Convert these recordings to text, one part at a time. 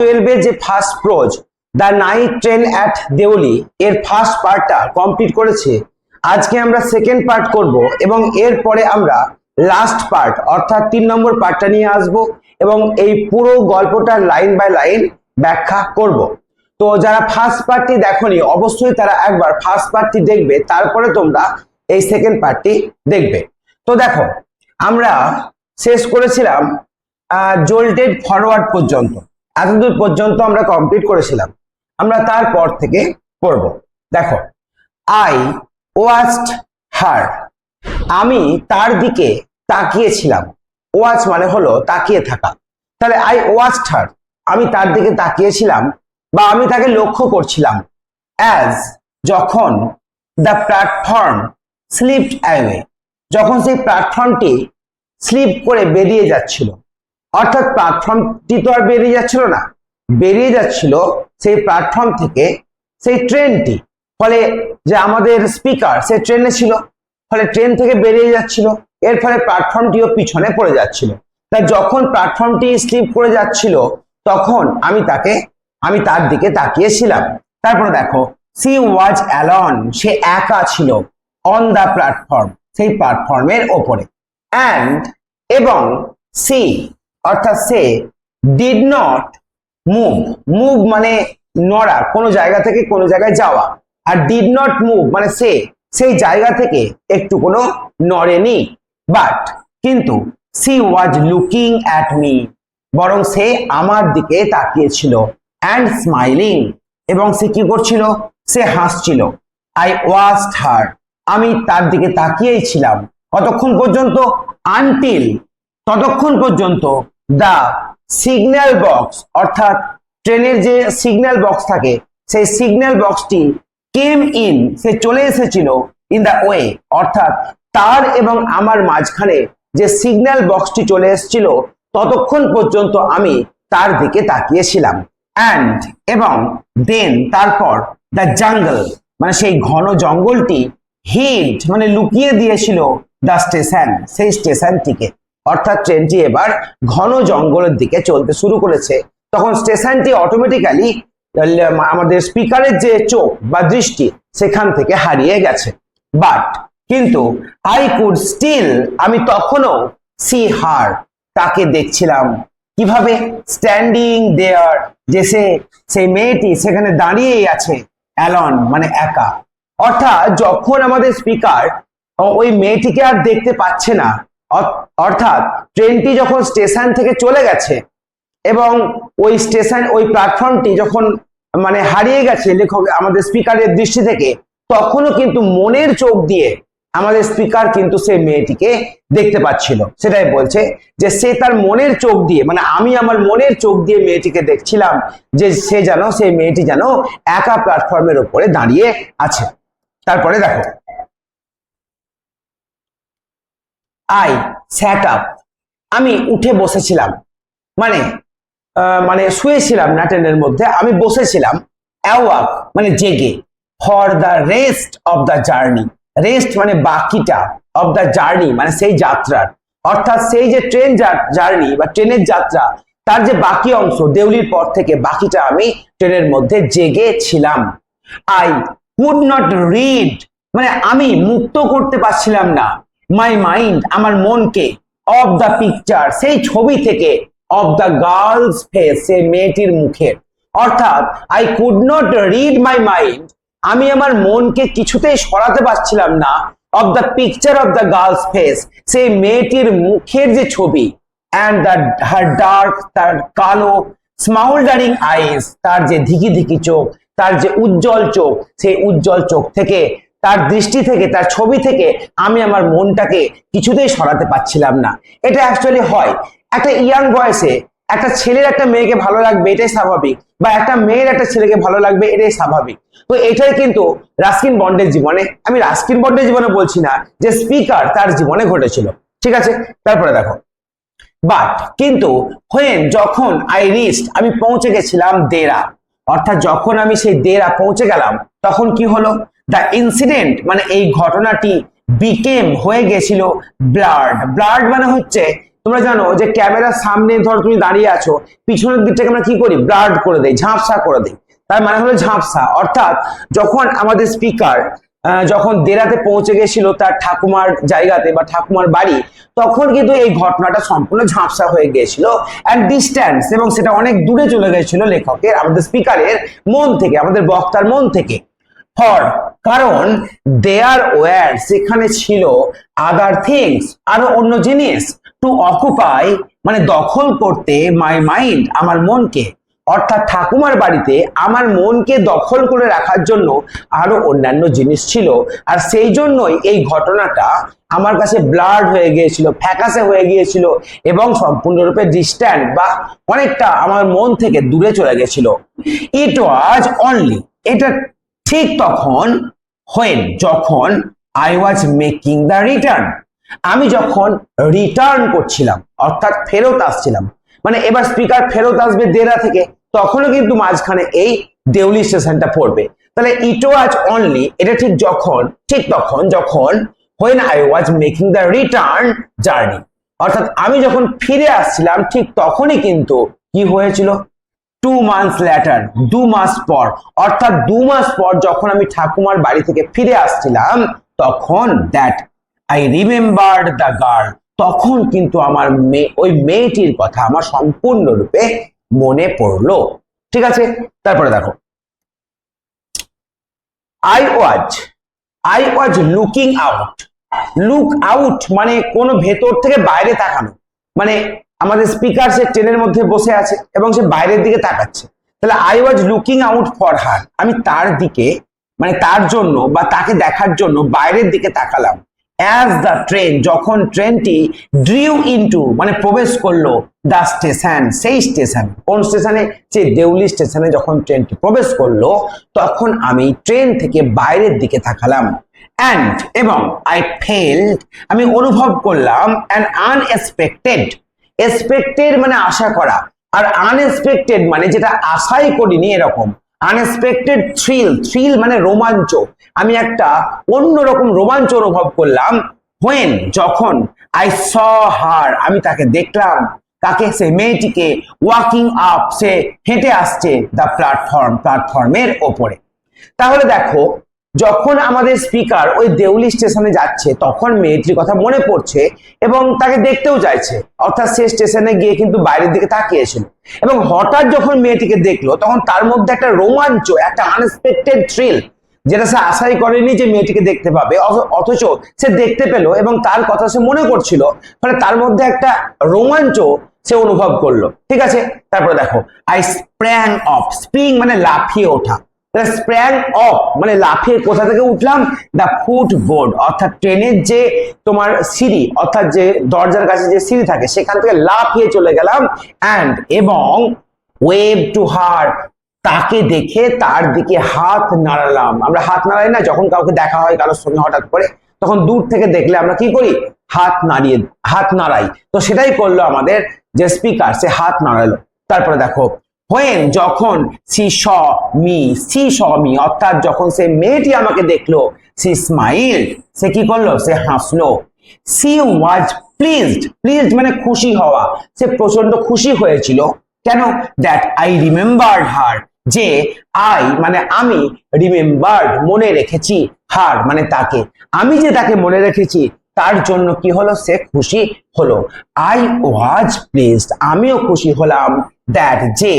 টুয়েলভের যে first prose the night train at Deoli এর ফার্স্ট পার্টটা কমপ্লিট করেছে। আজকে আমরা সেকেন্ড পার্ট করব এবং এরপরে আমরা লাস্ট পার্ট অর্থাৎ তিন নম্বর পার্টটা নিয়ে আসব এবং এই পুরো গল্পটার লাইন বাই লাইন ব্যাখ্যা করব। তো যারা ফার্স্ট পার্টটি দেখনি, অবশ্যই তারা একবার ফার্স্ট পার্টটি দেখবে, তারপরে তোমরা এই সেকেন্ড পার্টটি দেখবে। তো দেখো, আমরা শেষ করেছিলাম জোল্টেড ফরওয়ার্ড পর্যন্ত। এতদূর পর্যন্ত আমরা কমপ্লিট করেছিলাম। আমরা তারপর থেকে পড়ব। দেখো আই ওয়াস্ট হার আমি তার দিকে তাকিয়েছিলাম। ওয়াচ মানে হলো তাকিয়ে থাকা। তাহলে আই ওয়াস্ট হার আমি তার দিকে তাকিয়েছিলাম বা আমি তাকে লক্ষ্য করছিলাম অ্যাজ যখন দ্য প্ল্যাটফর্ম স্লিপ অ্যাওয়ে যখন সেই প্ল্যাটফর্মটি স্লিপ করে বেরিয়ে যাচ্ছিল। অর্থাৎ প্ল্যাটফর্মটি তো আর বেরিয়ে যাচ্ছিল না। বেরিয়ে যাচ্ছিল সেই প্ল্যাটফর্ম থেকে সেই ট্রেনটি ফলে যে আমাদের স্পিকার সে ট্রেনে ছিল। ফলে ট্রেন থেকে বেরিয়ে যাচ্ছিল। এর ফলে প্ল্যাটফর্মটিও পিছনে পড়ে যাচ্ছিল। তাই যখন প্ল্যাটফর্মটি স্লিপ করে যাচ্ছিল, তখন আমি তাকে, আমি তার দিকে তাকিয়েছিলাম। তারপরে দেখো সি ওয়াজ অ্যালন সে একা ছিল অন দ্য প্ল্যাটফর্ম সেই প্ল্যাটফর্মের ওপরে। অ্যান্ড এবং সি অর্থাৎ সে ডিড নট মুভ মুভ মানে নড়া, কোনো জায়গা থেকে কোনো জায়গায় যাওয়া, আর ডিড নট মুভ মানে সে, সেই জায়গা থেকে একটু কোনো নড়েনি। বাট কিন্তু she was looking at me বরং সে আমার দিকে তাকিয়েছিল অ্যান্ড স্মাইলিং এবং সে কি করছিল? সে হাসছিল। আই ওয়াস্ট হার আমি তার দিকে তাকিয়েই ছিলাম। কতক্ষণ পর্যন্ত? আনটিল ততক্ষণ পর্যন্ত দা সিগন্যাল বক্স অর্থাৎ ট্রেনের যে সিগন্যাল বক্স থাকে, সেই সিগন্যাল বক্সটি কেম ইন সে চলে এসেছিল ইন দা ওয়ে অর্থাৎ তার এবং আমার মাঝখানে যে সিগন্যাল বক্সটি চলে এসেছিল, ততক্ষণ পর্যন্ত আমি তার দিকে তাকিয়েছিলাম। অ্যান্ড এবং দেন তারপর দ্য জাঙ্গল মানে সেই ঘন জঙ্গলটি হিট মানে লুকিয়ে দিয়েছিল দ্য স্টেশন সেই স্টেশনটিকে অর্থাৎ ট্রেনটি এবার ঘন জঙ্গলের দিকে চলতে শুরু করেছে। তখন স্টেশনটি অটোমেটিক্যালি আমাদের স্পিকারের যে চোখ বা দৃষ্টি, সেখান থেকে হারিয়ে গেছে। বাট কিন্তু আই কুড স্টিল আমি তখনও সি হার তাকে দেখছিলাম। কীভাবে? স্ট্যান্ডিং দেয়ার যে সে, সেই মেয়েটি সেখানে দাঁড়িয়েই আছে অ্যালন মানে একা। অর্থাৎ যখন আমাদের স্পিকার ওই মেয়েটিকে আর দেখতে পাচ্ছে না অর্থাৎ ট্রেনটি যখন স্টেশন থেকে চলে গেছে এবং ওই স্টেশন, ওই প্ল্যাটফর্মটি যখন মানে হারিয়ে গেছে লেখক, আমাদের স্পিকারের দৃষ্টি থেকে, তখনও কিন্তু মনের চোখ দিয়ে আমাদের স্পিকার কিন্তু সেই মেয়েটিকে দেখতে পাচ্ছিল। সেটাই বলছে যে সে তার মনের চোখ দিয়ে মানে আমি আমার মনের চোখ দিয়ে মেয়েটিকে দেখছিলাম যে সে যেন, সেই মেয়েটি যেন একা প্ল্যাটফর্মের উপরে দাঁড়িয়ে আছে। তারপরে দেখো আই স্যাট আপ আমি উঠে বসেছিলাম। মানে মানে শুয়েছিলাম না ট্রেনের মধ্যে। আমি বসেছিলাম অ্যাওয়াক মানে জেগে। For the rest of the journey rest মানে বাকিটা। অফ দ্য জার্নি মানে সেই যাত্রার। অর্থাৎ সেই যে ট্রেন জার্নি বা ট্রেনের যাত্রা, তার যে বাকি অংশ, দেউলির পর থেকে বাকিটা আমি ট্রেনের মধ্যে জেগে ছিলাম আই কুড নট রিড মানে আমি মুক্ত করতে পারছিলাম না। মাই মাইন্ড আমার মনকে অফ দ্য পিকচার সেই ছবি থেকে অফ দ্য গার্লস ফেস সেই মেয়েটির মুখের অর্থাৎ I could not rid my mind আমি আমার মনকে কিছুতেই সরাতে পারছিলাম না। Of the picture of the girl's face সেই মেয়েটির মুখের যে ছবি। অ্যান্ড দ্য হার ডার্ক তার কালো স্মাউল্ডারিং আইস তার যে ধিকি ধিকি চোখ, তার যে উজ্জ্বল চোখ, সেই উজ্জ্বল চোখ থেকে তার দৃষ্টি থেকে, তার ছবি থেকে আমি আমার মনটাকে কিছুতেই সরাতে পারছিলাম না। এটা অ্যাকচুয়ালি হয়। একটা ইয়াং বয়সে একটা ছেলের একটা মেয়েকে ভালো লাগবে, এটাই স্বাভাবিক। বা একটা মেয়ের একটা ছেলেকে ভালো লাগবে, এটাই স্বাভাবিক। তো এটাই কিন্তু রাস্কিন বন্ডের জীবনে, আমি রাস্কিন বন্ডের জীবনে বলছি না যে স্পিকার তার জীবনে ঘটেছিল। ঠিক আছে? তারপরে দেখো। বাট কিন্তু হোয়েন যখন আই রিস্ট আমি পৌঁছে গেছিলাম দেরা অর্থাৎ যখন আমি সেই দেরা পৌঁছে গেলাম, তখন কি হলো? দ্য ইনসিডেন্ট মানে এই ঘটনাটি বিকেম হয়ে গেছিল ব্লাড ব্লাড মানে হচ্ছে, তোমরা জানো যে ক্যামেরার সামনে ধরো তুমি দাঁড়িয়ে আছো, পিছনের দিকটাকে আমরা কি করি? ব্লাড করে দেই, ঝাপসা করে দেই। তার মানে হলো ঝাপসা। অর্থাৎ যখন আমাদের স্পিকার যখন দেরাতে পৌঁছে গেছিল তার ঠাকুমার জায়গাতে বা ঠাকুমার বাড়ি, তখন কিন্তু এই ঘটনাটা সম্পূর্ণ ঝাপসা হয়ে গিয়েছিল। অ্যান্ড ডিস্ট্যান্স এবং সেটা অনেক দূরে চলে গেছিল লেখকের, আমাদের স্পিকারের মন থেকে, আমাদের বক্তার মন থেকে। ফর কারণ দেয়ার ওয়ার সেখানে ছিল আদার থিংস আরও অন্য জিনিস টু অকুপাই মানে দখল করতে মাই মাইন্ড আমার মনকে। অর্থাৎ ঠাকুমার বাড়িতে আমার মনকে দখল করে রাখার জন্য আরও অন্যান্য জিনিস ছিল। আর সেই জন্যই এই ঘটনাটা আমার কাছে ব্লাড হয়ে গিয়েছিল ফ্যাকাসে হয়ে গিয়েছিল এবং সম্পূর্ণরূপে ডিস্ট্যান্ট বা অনেকটা আমার মন থেকে দূরে চলে গেছিল। ইট ওয়াজ অনলি এটা ঠিক তখন হোয়েন যখন I was making the return আমি যখন রিটার্ন করছিলাম, অর্থাৎ ফেরত আসছিলাম। মানে এবার স্পিকার ফেরত আসবে দেরা থেকে। তখনও কিন্তু মাঝখানে এই দেউলি স্টেশনটা পড়বে। তাহলে ইট ওয়াজ অনলি এটা ঠিক যখন, ঠিক তখন, যখন when I was making the return journey অর্থাৎ আমি যখন ফিরে আসছিলাম, ঠিক তখনই কিন্তু কি হয়েছিল? টু মান্থস ল্যাটার দু মাস পর। অর্থাৎ দু মাস পর যখন আমি ঠাকুমার বাড়ি থেকে ফিরে আসছিলাম, তখন that I remember the girl তখন কিন্তু আমার মেয়ে, ওই মেয়েটির কথা, আমার সম্পূর্ণরূপে মনে পড়ল। ঠিক আছে? তারপরে দেখো। I was I was looking out look out মানে কোনো ভেতর থেকে বাইরে তাকানো। মানে আমাদের স্পিকার সে ট্রেনের মধ্যে বসে আছে এবং সে বাইরের দিকে তাকাচ্ছে। তাহলে I was looking out for her আমি তার দিকে মানে তার জন্য বা তাকে দেখার জন্য বাইরের দিকে তাকালাম। অ্যাজ দ্য ট্রেন যখন ট্রেনটি ড্রিউ ইনটু মানে প্রবেশ করল দ্য স্টেশন সেই স্টেশন কোন স্টেশনে যে দেউলি স্টেশনে যখন ট্রেনটি প্রবেশ করল, তখন আমি ট্রেন থেকে বাইরের দিকে তাকালাম। অ্যান্ড এবং আই ফেল্ড আমি অনুভব করলাম অ্যান্ড আনএক্সপেক্টেড এক্সপেক্টেড মানে আশা করা, আর আনএক্সপেক্টেড মানে যেটা আশাই করিনি এরকম। আনএক্সপেক্টেড থ্রিল থ্রিল মানে রোমাঞ্চ। আমি একটা অন্যরকম রোমাঞ্চ অনুভব করলাম হোয়েন যখন আই স হার আমি তাকে দেখলাম। তাকে, সে মেয়েটিকে ওয়াকিং আপ সে হেঁটে আসছে দ্য প্ল্যাটফর্ম প্ল্যাটফর্মের ওপরে। তাহলে দেখো যখন আমাদের স্পিকার ওই দেউলি স্টেশনে যাচ্ছে, তখন মেয়েটির কথা মনে পড়ছে এবং তাকে দেখতেও চাইছে অর্থাৎ সে স্টেশনে গিয়ে কিন্তু বাইরের দিকে তাকিয়েছিল এবং হঠাৎ যখন মেয়েটিকে দেখল, তখন তার মধ্যে একটা রোমাঞ্চ, একটা আনএক্সপেক্টেড থ্রিল যেটা সে আশাই করেনি যে মেয়েটিকে দেখতে পাবে। অথ- অথচ সে দেখতে পেল এবং তার কথা সে মনে করছিল। ফলে তার মধ্যে একটা রোমাঞ্চ সে অনুভব করল। ঠিক আছে? তারপরে দেখো আই স্প্র্যাং অফ স্প্রিং মানে লাফিয়ে ওঠা। স্প্র্যাং অফ মানে লাফিয়ে কোথা থেকে উঠলাম? দ্য ফুট বোর্ড অর্থাৎ ট্রেনের যে তোমার সিঁড়ি, অর্থাৎ যে দরজার কাছে যে সিঁড়ি থাকে, সেখান থেকে লাফিয়ে চলে গেলাম। অ্যান্ড এবং ওয়েভ টু হার তাকে দেখে তার দিকে হাত নাড়ালাম। আমরা হাত নাড়াই না, যখন কাউকে দেখা হয় কারোর সঙ্গে হঠাৎ করে, তখন দূর থেকে দেখলে আমরা কি করি? হাত নাড়িয়ে, হাত নাড়াই। তো সেটাই করল আমাদের যে স্পিকার সে হাত নাড়ালো। তারপরে দেখো হোয়েন যখন, she, saw, me, she, saw, me, অর্থাৎ যখন সে মেয়েটি আমাকে দেখল, সি স্মাইল সে কি করল? সে হাসলো। সি ওয়াজ প্লিজড প্লিজড মানে খুশি হওয়া। সে প্রচণ্ড খুশি হয়েছিল। কেন? দ্যাট আই রিমেম্বার্ড হার যে আই মানে আমি রিমেম্বার্ড মনে রেখেছি হার মানে তাকে। আমি যে তাকে মনে রেখেছি, তার জন্য কি হলো? সে খুশি হলো। আই ওয়াজ প্লিজড আমিও খুশি হলাম। দ্যাট যে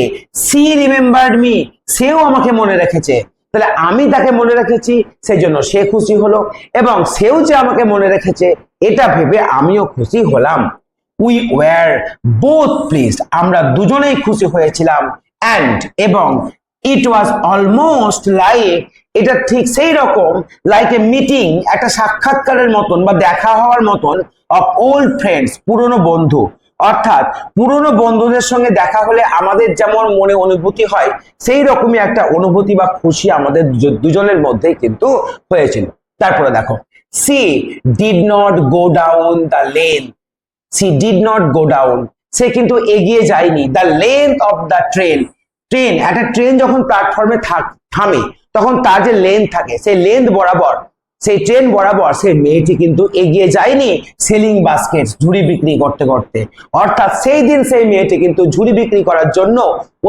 সি রিমেম্বার্ড মি সেও আমাকে মনে রেখেছে। তাহলে আমি তাকে মনে রেখেছি সেই জন্য সে খুশি হলো এবং সেও যে আমাকে মনে রেখেছে, এটা ভেবে আমিও খুশি হলাম। উই ওয়ার বোথ প্লিজ আমরা দুজনেই খুশি হয়েছিলাম। অ্যান্ড এবং ইট ওয়াজ অলমোস্ট লাইক এটা ঠিক সেই রকম লাইক এ মিটিং একটা সাক্ষাৎকারের মতন বা দেখা হওয়ার মতন অফ ওল্ড ফ্রেন্ডস পুরনো বন্ধু। অর্থাৎ পুরনো বন্ধুদের সঙ্গে দেখা হলে আমাদের যেমন মনে অনুভূতি হয়, সেই রকমই একটা অনুভূতি বা খুশি আমাদের দুজনের মধ্যেই কিন্তু হয়েছিল। তারপরে দেখো, she did not go down the lane. She did not go down. সে কিন্তু এগিয়ে যায়নি। The length of the train. Train, একটা ট্রেন যখন প্ল্যাটফর্মে থামে, তখন তার যে লেন্থ থাকে, সেই লেন্থ বরাবর সেই ট্রেন বরাবর সেই মেয়েটি কিন্তু এগিয়ে যায়নি সেলিং বাস্কেট ঝুড়ি বিক্রি করতে করতে। অর্থাৎ সেই দিন সেই মেয়েটি কিন্তু ঝুড়ি বিক্রি করার জন্য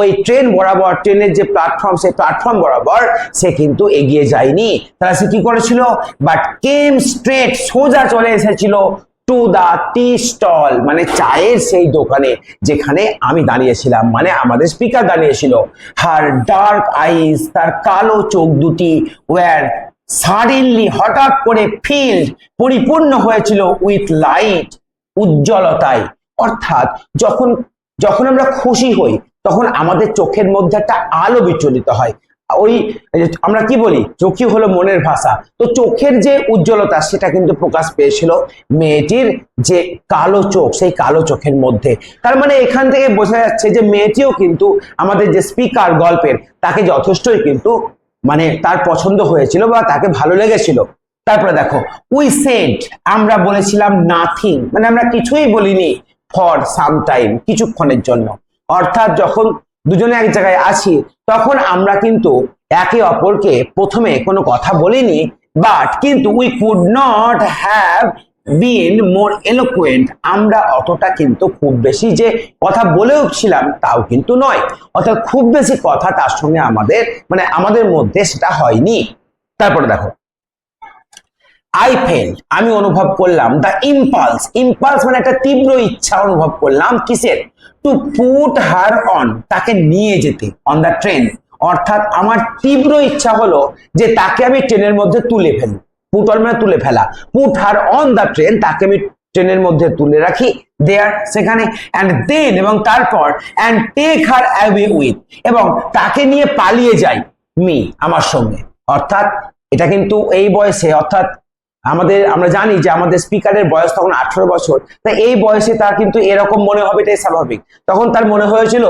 ওই ট্রেন বরাবর ট্রেনের যে প্ল্যাটফর্ম সেই প্ল্যাটফর্ম বরাবর সে কিন্তু এগিয়ে যায়নি। তারা সে কি করেছিল? বাট কেম স্ট্রেট সোজা চলে এসেছিল টু দা টি স্টল মানে চায়ের সেই দোকানে, যেখানে আমি দাঁড়িয়েছিলাম মানে আমাদের স্পিকার দাঁড়িয়েছিল। হার ডার্ক আইস তার কালো চোখ দুটি ওয়ার সাডেনলি হঠাৎ করে ফিল্ড পরিপূর্ণ হয়েছিল উইথ লাইট উজ্জ্বলতায়। অর্থাৎ যখন যখন আমরা খুশি হই, তখন আমাদের চোখের মধ্যে একটা আলো বিচলিত হয়। ওই, আমরা কি বলি? চোখই হলো মনের ভাষা। তো চোখের যে উজ্জ্বলতা, সেটা কিন্তু প্রকাশ পেয়েছিল মেয়েটির যে কালো চোখ, সেই কালো চোখের মধ্যে। তার মানে এখান থেকে বোঝা যাচ্ছে যে মেয়েটিও কিন্তু আমাদের যে স্পিকার গল্পের, তাকে যথেষ্টই কিন্তু মানে তার পছন্দ হয়েছিল বা তাকে ভালো লেগেছিল। তারপরে দেখো উই সেড আমরা বলেছিলাম নাথিং মানে আমরা কিছুই বলিনি ফর সাম টাইম কিছুক্ষণের জন্য। অর্থাৎ যখন দুজনে এক জায়গায় আছি, তখন আমরা কিন্তু একে অপরকে প্রথমে কোনো কথা বলিনি বাট কিন্তু we could not have been more eloquent আমরা অতটা কিন্তু খুব বেশি যে কথা বলেও ছিলাম, তাও কিন্তু নয়। অর্থাৎ খুব বেশি কথা তার সঙ্গে আমাদের মানে আমাদের মধ্যে সেটা হয়নি। তারপরে দেখো। আই ফেল আমি অনুভব করলাম দ্য ইম্পালস ইম্পালস মানে একটা তীব্র ইচ্ছা অনুভব করলাম কিসের? টু পুট হার অন তাকে নিয়ে যেতে অন দ্য ট্রেন অর্থাৎ আমার তীব্র ইচ্ছা হলো যে তাকে আমি ট্রেনের মধ্যে তুলে ফেলি অন মানে তুলে ফেলা। Put her on the train তাকে আমি ট্রেনের মধ্যে তুলে রাখি। দেয়ার সেখানে। অ্যান্ড দেন এবং তারপর and take her away with এবং তাকে নিয়ে পালিয়ে যাই মি আমার সঙ্গে। অর্থাৎ, এটা কিন্তু এই বয়সে, অর্থাৎ আমাদের, আমরা জানি যে আমাদের স্পিকারের বয়স তখন আঠারো বছর। তাই এই বয়সে তার কিন্তু এরকম মনে হবে, এটাই স্বাভাবিক। তখন তার মনে হয়েছিল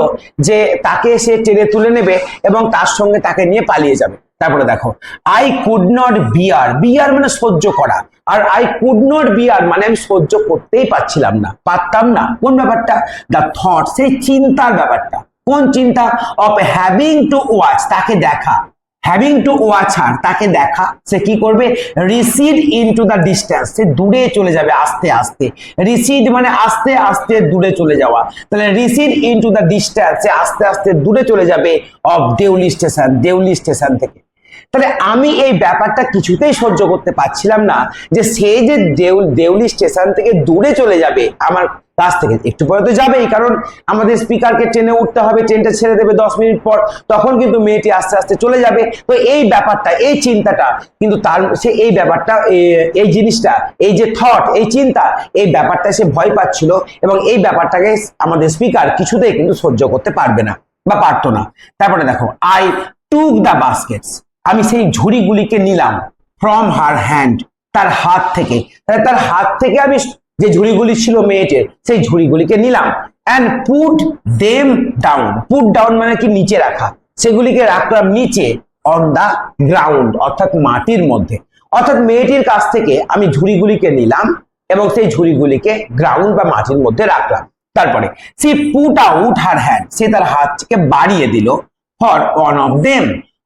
যে তাকে সে টেনে তুলে নেবে এবং তার সঙ্গে তাকে নিয়ে পালিয়ে যাবে। তারপরে দেখো I could not bear bear মানে সহ্য করা। আর আই কুড নট বিয়ার মানে আমি সহ্য করতেই পারছিলাম না, পারতাম না। কোন ব্যাপারটা? দ্য থট সেই চিন্তার ব্যাপারটা। কোন চিন্তা? অফ হ্যাভিং টু ওয়াচ তাকে দেখা। হ্যাভিং টু ওয়াচ হার তাকে দেখা, সে কি করবে? Recede into the distance সে দূরে চলে যাবে আস্তে আস্তে। রিসিড মানে আস্তে আস্তে দূরে চলে যাওয়া। তাহলে recede into the distance সে আস্তে আস্তে দূরে চলে যাবে of Deoli station Deoli station থেকে। তাহলে আমি এই ব্যাপারটা কিছুতেই সহ্য করতে পারছিলাম না যে সে যে দেউল দেউলি স্টেশন থেকে দূরে চলে যাবে, আমার কাছ থেকে। একটু পরে তো যাবেই, কারণ আমাদের স্পিকারকে ট্রেনে উঠতে হবে, ট্রেনটা ছেড়ে দেবে দশ মিনিট পর, তখন কিন্তু মেয়েটি আস্তে আস্তে চলে যাবে। তো এই ব্যাপারটা, এই চিন্তাটা, কিন্তু তার সে এই ব্যাপারটা এই জিনিসটা, এই যে থট এই চিন্তা, এই ব্যাপারটা সে ভয় পাচ্ছিল এবং এই ব্যাপারটাকে আমাদের স্পিকার কিছুতেই কিন্তু সহ্য করতে পারবে না বা পারতো না। তারপরে দেখো আই টুক দ্য বাস্কেটস আমি সেই ঝুড়িগুলিকে নিলাম ফ্রম হার হ্যান্ড তার হাত থেকে। তার হাত থেকে আমি যে ঝুড়িগুলি ছিল মেয়েটের, সেই ঝুড়িগুলিকে নিলাম and put them down put down মানে কি? নিচে রাখা। সেগুলিকে রাখলাম নিচে অন দা গ্রাউন্ড অর্থাৎ মাটির মধ্যে। অর্থাৎ মেয়েটির কাছ থেকে আমি ঝুড়িগুলিকে নিলাম এবং সেই ঝুড়িগুলিকে গ্রাউন্ড বা মাটির মধ্যে রাখলাম। তারপরে সে পুট আউট হার হ্যান্ড সে তার হাতকে বাড়িয়ে দিল ফর ওয়ান অফ দেম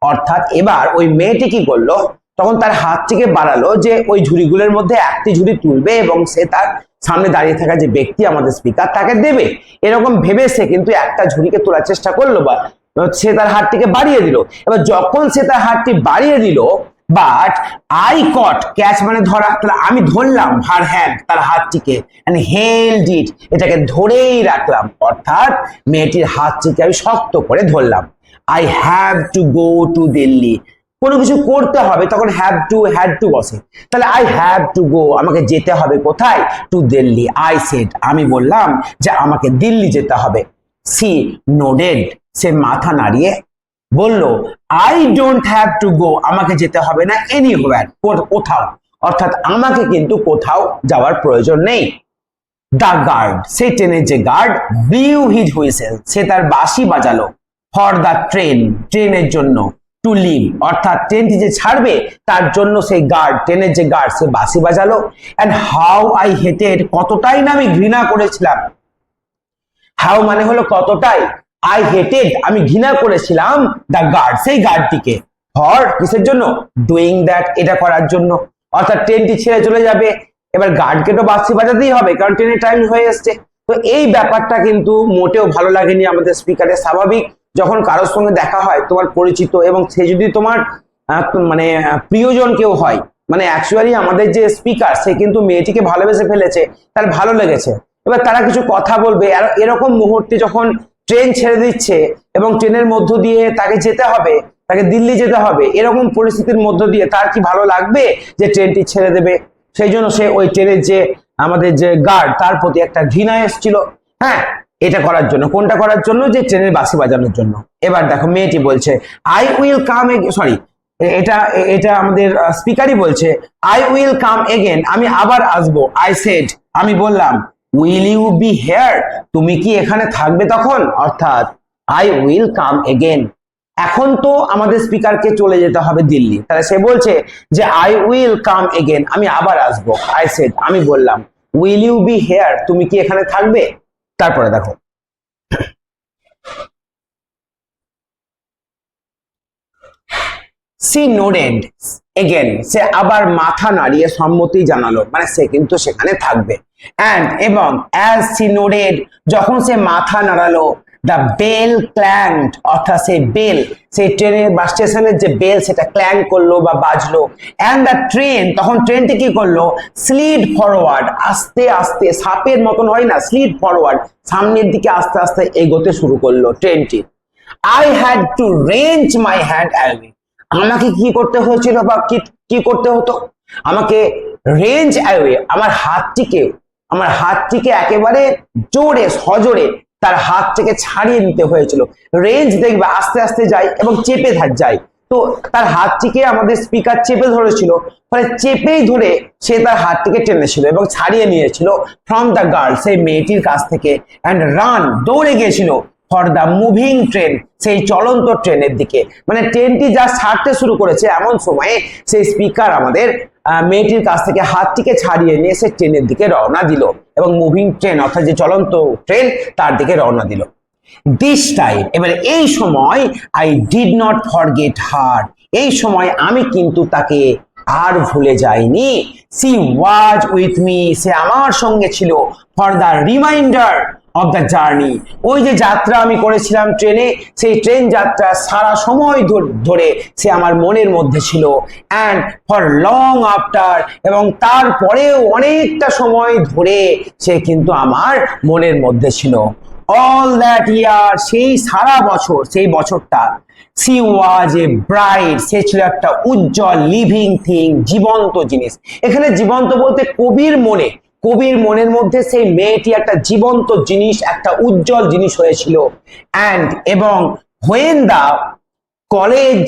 অর্থাৎ এবার ওই মেয়েটি কি করল? তখন তার হাত থেকে বাড়ালো যে ওই ঝুড়িগুলোর মধ্যে একটি ঝুড়ি তুলবে এবং সে তার সামনে দাঁড়িয়ে থাকা যে ব্যক্তি আমাদের স্পিকার তাকে দেবে। এরকম ভেবে সে কিন্তু একটা ঝুড়িকে তোলার চেষ্টা করল বা সে তার হাতটিকে বাড়িয়ে দিল। এবার যখন সে তার হাতটি বাড়িয়ে দিল বাট আই কট ক্যাচ মানে ধরা, তাহলে আমি ধরলাম হার হ্যান্ড তার হাতটিকে মানে হেল্ড ইট এটাকে ধরেই রাখলাম। অর্থাৎ মেয়েটির হাতটিকে আমি শক্ত করে ধরলাম। I have to go to Delhi কোনো কিছু করতে হবে, তখন হ্যাভ টু হ্যাড টু বসে। তাহলে আই হ্যাভ টু গো আমাকে যেতে হবে কোথায়? টু দিল্লি আই সেট আমি বললাম যে আমাকে দিল্লি যেতে হবে। সি নোডেড সে মাথা নাড়িয়ে বলল I don't have to go আমাকে যেতে হবে না এনি কোথাও। অর্থাৎ আমাকে কিন্তু কোথাও যাওয়ার প্রয়োজন নেই। দ্য গার্ড সেই ট্রেনের যে গার্ড ব্লিউ হিজ হুইসেল সে তার বাঁশি বাজালো। ফর দ্য ট্রেন ট্রেনের জন্য। টু লিভ অর্থাৎ ট্রেনটি যে ছাড়বে, তার জন্য সেই গার্ড ট্রেনের যে গার্ড সে বাঁশি বাজালো। অ্যান্ড হাউ আই হেটেড কতটাই না আমি ঘৃণা করেছিলাম। হাউ মানে হলো কতটাই? আই হেটেড আমি ঘৃণা করেছিলাম দ্য গার্ড সেই গার্ডটিকে ফর কিসের জন্য? ডুইং দ্যাট এটা করার জন্য। অর্থাৎ ট্রেনটি ছেড়ে চলে যাবে। এবার গার্ডকে তো বাসি বাজাতেই হবে, কারণ ট্রেনের টাইম হয়ে এসছে। তো এই ব্যাপারটা কিন্তু মোটেও ভালো লাগেনি আমাদের স্পিকারের স্বাভাবিক। যখন কারোর সঙ্গে দেখা হয়, তোমার পরিচিত এবং সে যদি তোমার মানে প্রিয়জন কেউ হয় মানে অ্যাকচুয়ালি আমাদের যে স্পিকার সে কিন্তু মেয়েটিকে ভালোবেসে ফেলেছে, তার ভালো লেগেছে। এবার তারা কিছু কথা বলবে। আর এরকম মুহূর্তে যখন ট্রেন ছেড়ে দিচ্ছে এবং ট্রেনের মধ্য দিয়ে তাকে যেতে হবে, তাকে দিল্লি যেতে হবে, এরকম পরিস্থিতির মধ্য দিয়ে তার কি ভালো লাগবে যে ট্রেনটি ছেড়ে দেবে? সেই জন্য সে ওই ট্রেনের যে, আমাদের যে গার্ড তার প্রতি একটা ঘৃণা এসেছিল। হ্যাঁ এটা করার জন্য। কোনটা করার জন্য? যে ট্রেনের বাসি বাজানোর জন্য। এবার দেখো, মেয়েটি বলছে আই উইল কাম সরি এটা এটা আমাদের স্পিকারই বলছে আই উইল কাম এগেন আমি আবার আসব। আই সেড আমি বললাম উইল ইউ বি হেয়ার তুমি কি এখানে থাকবে তখন? অর্থাৎ আই উইল কাম এগেন এখন তো আমাদের স্পিকারকে চলে যেতে হবে দিল্লি। তাহলে সে বলছে যে আই উইল কাম এগেন আমি আবার আসব। আই সেড আমি বললাম উইল ইউ বি হেয়ার তুমি কি এখানে থাকবে? তারপরে দেখো। সি নোডেড এগেন সে আবার মাথা নাড়িয়ে সম্মতি জানালো। মানে সে কিন্তু সেখানে থাকবে। এবং অ্যাজ সি যখন সে মাথা নাড়ালো দ্য বেল ক্ল্যাঙ্কড অর্থাৎ সেই বেল সেই ট্রেনের বাস স্টেশনের যে বেল সেটা ক্ল্যাঙ্ক করল বা বাজলো। অ্যান্ড দ্য ট্রেন তখন ট্রেনটি কি করল? স্লিড ফরওয়ার্ড আস্তে আস্তে, সাপের মতন হয় না স্লিড ফরওয়ার্ড সামনের দিকে আস্তে আস্তে এগোতে শুরু করল ট্রেনটি I had to wrench my hand away আমাকে কি করতে হয়েছিল বা কি কি করতে হতো? আমাকে রেঞ্জ অ্যাওয়ে আমার হাতটিকে আমার হাতটিকে একেবারে জোরে, সজোরে তার হাত থেকে ছাড়িয়ে নিতে হয়েছিল। রেঞ্জ দেখবে, আস্তে আস্তে যায় এবং চেপে যায়। তো তার হাতটিকে আমাদের স্পিকার চেপে ধরেছিল, ফলে চেপেই ধরে সে তার হাতটিকে টেনেছিল এবং ছাড়িয়ে নিয়েছিল ফ্রম দ্য গার্ল সেই মেয়েটির কাছ থেকে। অ্যান্ড রান দৌড়ে গিয়েছিল। ফর দ্য মুভিং ট্রেন সেই চলন্ত ট্রেনের দিকে। মানে ট্রেনটি যা ছাড়তে শুরু করেছে এমন সময়ে সেই স্পিকার আমাদের মেয়েটির কাছ থেকে হাতটিকে ছাড়িয়ে নিয়ে সে ট্রেনের দিকে রওনা দিল এবং মুভিং ট্রেন অর্থাৎ যে চলন্ত ট্রেন, তার দিকে রওনা দিল। দিস টাইম এবার এই সময় I did not forget her এই সময় আমি কিন্তু তাকে আর ভুলে যাইনি। সি ওয়াজ উইথ মি সে আমার সঙ্গে ছিল। For the reminder of the journey ওই যে যাত্রা আমি করেছিলাম ট্রেনে, সেই ট্রেন যাত্রা সারা সময় ধরে সে আমার মনের মধ্যে ছিল। অ্যান্ড ফর লং আফটার এবং তারপরেও অনেকটা সময় ধরে সে কিন্তু আমার মনের মধ্যে ছিল। অল দ্যাট ইয়ার সেই সারা বছর, সেই বছরটা সি ওয়াজ এ ব্রাইট সে ছিল একটা উজ্জ্বল লিভিং থিং জীবন্ত জিনিস। এখানে জীবন্ত বলতে কবির মনে কবির মনের মধ্যে সেই মেয়েটি একটা জীবন্ত জিনিস, একটা উজ্জ্বল জিনিস হয়েছিল। অ্যান্ড এবং হোয়েন দা কলেজ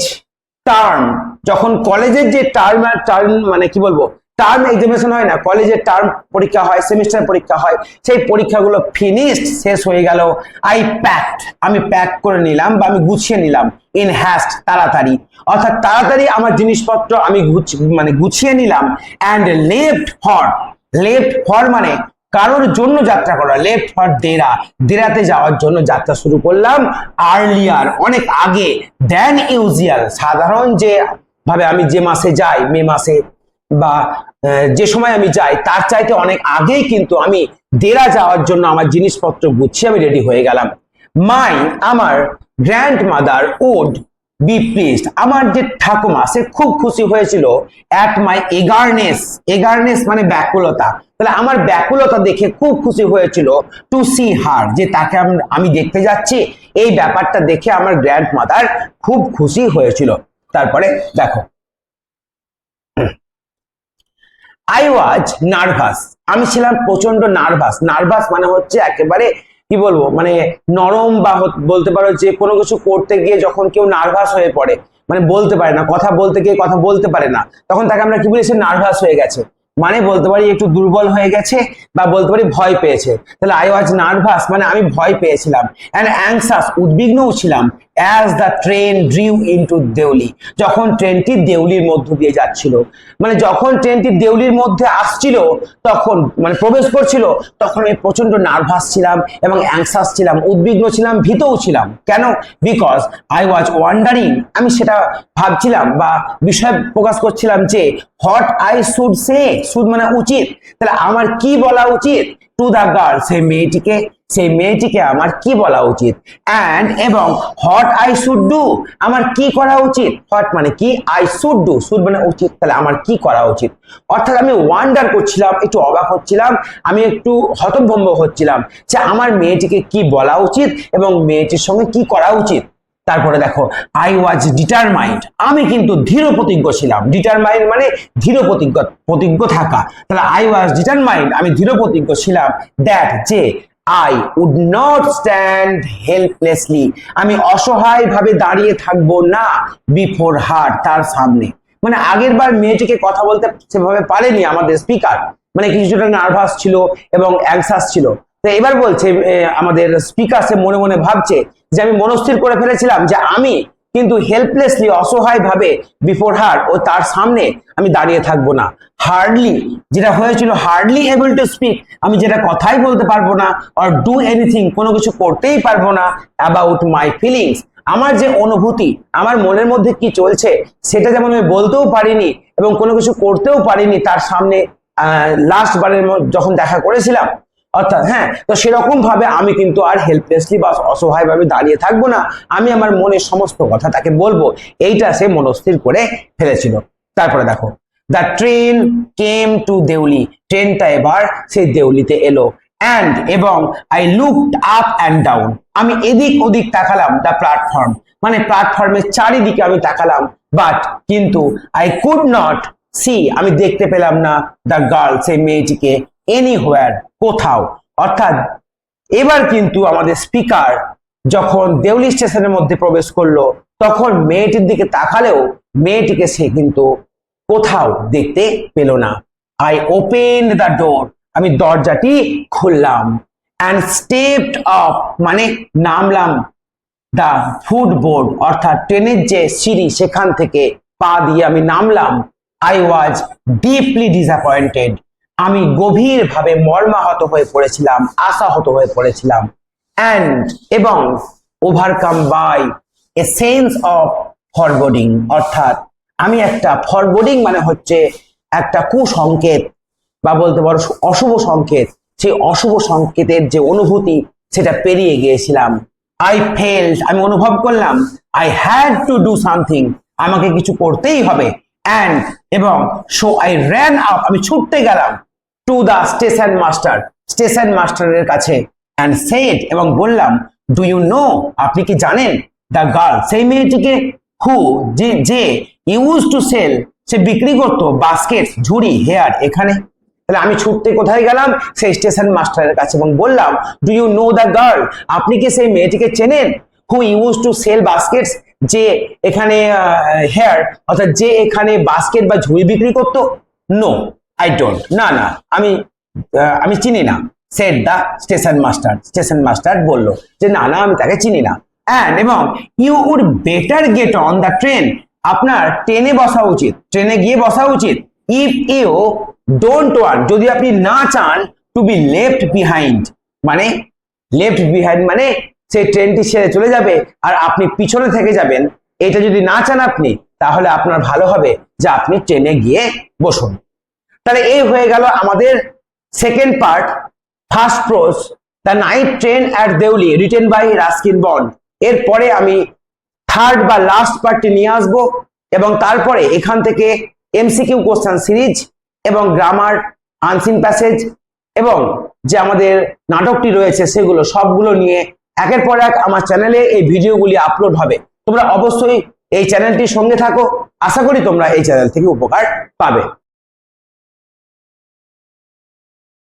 টার্ম যখন কলেজের যে টার্ম টার্ম মানে কি বলব? টার্ম এক্সামিনেশন হয় না কলেজের টার্ম পরীক্ষা হয় সেমিস্টার পরীক্ষা হয়, সেই পরীক্ষাগুলো ফিনিশড শেষ হয়ে গেল। আই প্যাকড আমি প্যাক করে নিলাম বা আমি গুছিয়ে নিলাম। ইন হ্যাস্ট তাড়াতাড়ি। অর্থাৎ তাড়াতাড়ি আমার জিনিসপত্র আমি মানে গুছিয়ে নিলাম। And left for left for মানে কারোর জন্য যাত্রা করা। Left for দেরা। দেরাতে যাওয়ার জন্য যাত্রা শুরু করলাম আর্লিয়ার অনেক আগে। দেন ইউজিয়াল সাধারণ যে ভাবে আমি যে মাসে যাই, মে মাসে বা যে সময় আমি যাই, তার চাইতে অনেক আগেই কিন্তু আমি দেরা যাওয়ার জন্য আমার জিনিসপত্র গুছিয়ে আমি রেডি হয়ে গেলাম। মাই আমার grandmother would be pleased আমার যে ঠাকুমা, সে খুব খুশি হয়েছিল অ্যাট মাই এগারনেস এগারনেস মানে ব্যাকুলতা। তাহলে আমার ব্যাকুলতা দেখে খুব খুশি হয়েছিল টু সি হার যে তাকে আমি দেখতে যাচ্ছি। এই ব্যাপারটা দেখে আমার গ্র্যান্ড মাদার খুব খুশি হয়েছিল। তারপরে দেখো। আই ওয়াজ নার্ভাস আমি ছিলাম প্রচণ্ড নার্ভাস নার্ভাস মানে হচ্ছে একেবারে কি বলব? মানে নরম বা বলতে পারো যে কোনো কিছু করতে গিয়ে যখন কেউ নার্ভাস হয়ে পড়ে মানে বলতে পারে না, কথা বলতে গিয়ে কথা বলতে পারে না, তখন তাকে আমরা কি বলি? সে নার্ভাস হয়ে গেছে। মানে বলতে পারি একটু দুর্বল হয়ে গেছে বা বলতে পারি ভয় পেয়েছে। তাহলে আই ওয়াজ নার্ভাস মানে আমি ভয় পেয়েছিলাম। অ্যান্ড অ্যাংসাস উদ্বিগ্নও ছিলাম। As the train drew into Deoli যখন ট্রেনটি দেউলির মধ্য দিয়ে যাচ্ছিল মানে যখন ট্রেনটি দেউলির মধ্যে আসছিল, তখন মানে প্রবেশ করছিল, তখন আমি প্রচণ্ড নার্ভাস ছিলাম এবং অ্যাংসাস ছিলাম, উদ্বিগ্ন ছিলাম ভীতও ছিলাম। কেন? বিকজ আই ওয়াজ ওয়ান্ডারিং আমি সেটা ভাবছিলাম বা বিষয় প্রকাশ করছিলাম যে what I should say should মানে উচিত। তাহলে আমার কি বলা উচিত? টু দ্য গার্ল সেই মেয়েটিকে সেই মেয়েটিকে আমার কি বলা উচিত? অ্যান্ড এবং হোয়াট আই শুড ডু আমার কি করা উচিত? হোয়াট মানে কি? আই শুড ডু শুড মানে উচিত, তাহলে আমার কি করা উচিত? অর্থাৎ আমি ওয়ান্ডার করছিলাম, একটু অবাক হচ্ছিলাম, আমি একটু হতভম্ব হচ্ছিলাম যে আমার মেয়েটিকে কি বলা উচিত এবং মেয়েটির সঙ্গে কি করা উচিত? তারপরে দেখো আই ওয়াজ ডিটারমাইন্ড আমি কিন্তু ধীর প্রতিজ্ঞ ছিলাম। ডিটারমাইন্ড মানে ধীর প্রতিজ্ঞ প্রতিজ্ঞ থাকা। তাহলে আই ওয়াজ ডিটারমাইন্ড আমি ধীর প্রতিজ্ঞ ছিলাম দ্যাট যে I would not stand helplessly আমি অসহায়ভাবে দাঁড়িয়ে থাকব না বিফোর হার তার সামনে। মানে আগের বার মেয়েটিকে কথা বলতে সেভাবে পারেনি আমাদের স্পিকার মানে কিছুটা নার্ভাস ছিল এবং অ্যাংসাস ছিল। তো এবার বলছে আমাদের স্পিকার সে মনে মনে ভাবছে যে আমি মনস্থির করে ফেলেছিলাম যে আমি কিন্তু হেল্পলেসলি অসহায় ভাবে বিফোর হার ও তার সামনে আমি দাঁড়িয়ে থাকব না। হার্ডলি যেটা হয়েছিল হার্ডলি এবল টু স্পিক আমি যেটা কথাই বলতে পারব না অর ডু এনিথিং কোনো কিছু করতেই পারব না অ্যাবাউট মাই ফিলিংস আমার যে অনুভূতি, আমার মনের মধ্যে কি চলছে, সেটা যেমন আমি বলতেও পারিনি এবং কোনো কিছু করতেও পারিনি, তার সামনে লাস্ট বারের যখন দেখা করেছিলাম অর্থাৎ হ্যাঁ তো সেরকম ভাবে আমি কিন্তু আর হেল্পলেসলি বা অসহায় ভাবে দাঁড়িয়ে থাকব না। আমি আমার মনের সমস্ত কথা তাকে বলব। এইটা সে মনস্থির করে ফেলেছিল। তারপরে দেখো the train came to Deoli ট্রেনটা এবার সেই দেউলিতে এলো। অ্যান্ড এবং I looked up and down আমি এদিক ওদিক তাকালাম দ্য প্ল্যাটফর্ম মানে প্ল্যাটফর্মের চারিদিকে আমি তাকালাম। বাট কিন্তু আই কুড নট সি আমি দেখতে পেলাম না দ্য গার্ল সেই মেয়েটিকে। এনিহোয়ার কোথাও। অর্থাৎ, এবার কিন্তু আমাদের স্পিকার যখন দেউলি স্টেশনের মধ্যে প্রবেশ করল, তখন মেয়েটির দিকে তাকালেও মেয়েটিকে সে কিন্তু কোথাও দেখতে পেল না। আই ওপেন দ্য ডোর আমি দরজাটি খুললাম অ্যান্ড স্টেপড অফ মানে নামলাম দ্য ফুটবোর্ড অর্থাৎ ট্রেনের যে সিঁড়ি সেখান থেকে পা দিয়ে আমি নামলাম। আই ওয়াজ ডিপলি ডিসঅ্যাপয়েন্টেড আমি গভীরভাবে মর্মাহত হয়ে পড়েছিলাম, আশাহত হয়ে পড়েছিলাম। অ্যান্ড এবং overcome by a sense of foreboding অর্থাৎ আমি একটা ফরবোর্ডিং মানে হচ্ছে একটা কুসংকেত বা বলতে পারো অশুভ সংকেত। সেই অশুভ সংকেতের যে অনুভূতি, সেটা পেরিয়ে গিয়েছিলাম। আই ফেল্ট আমি অনুভব করলাম I had to do something আমাকে কিছু করতেই হবে। অ্যান্ড এবং সো আই র্যান আপ আমি ছুটতে গেলাম। To the station master station মাস্টারের কাছে অ্যান্ড সেড এবং বললাম ডু ইউ নো আপনি কি জানেন দ্য গার্ল সেই মেয়েটিকে হু যে যে ইউজ টু সেল সে বিক্রি করতো বাস্কেট ঝুড়ি হেয়ার এখানে? তাহলে আমি ছুটতে কোথায় গেলাম? সেই স্টেশন মাস্টারের কাছে এবং বললাম do you know the girl আপনি কি সেই মেয়েটিকে চেনেন? Who used to sell baskets যে এখানে হেয়ার অর্থাৎ যে এখানে বাস্কেট বা ঝুড়ি বিক্রি করতো? নো আই ডোন্ট না না, আমি আমি চিনি না। Said the station master station master বলল যে, না না, আমি তাকে চিনি না। অ্যান্ড এবং you would better get on the train আপনার ট্রেনে বসা উচিত ট্রেনে গিয়ে বসা উচিত। ইফ ইউ ডোন্ট ওয়ান্ট যদি আপনি না চান টু বি লেফট বিহাইন্ড মানে লেফট বিহাইন্ড মানে সেই ট্রেনটি ছেড়ে চলে যাবে আর আপনি পিছনে থেকে যাবেন। এটা যদি না চান আপনি, তাহলে আপনার ভালো হবে যে আপনি ট্রেনে গিয়ে বসুন। তাহলে এই হয়ে গেল আমাদের second part first prose the night train at Deoli written by Ruskin Bond এরপরে আমি থার্ড বা লাস্ট পার্টটি নিয়ে আসব এবং তারপরে এখান থেকে এমসিকিউ কোশ্চেন সিরিজ এবং গ্রামার আনসিন প্যাসেজ এবং যে আমাদের নাটকটি রয়েছে সেগুলো সবগুলো নিয়ে একের পর এক আমার চ্যানেলে এই ভিডিওগুলি আপলোড হবে। তোমরা অবশ্যই এই চ্যানেলটির সঙ্গে থাকো। আশা করি তোমরা এই চ্যানেল থেকে উপকার পাবে।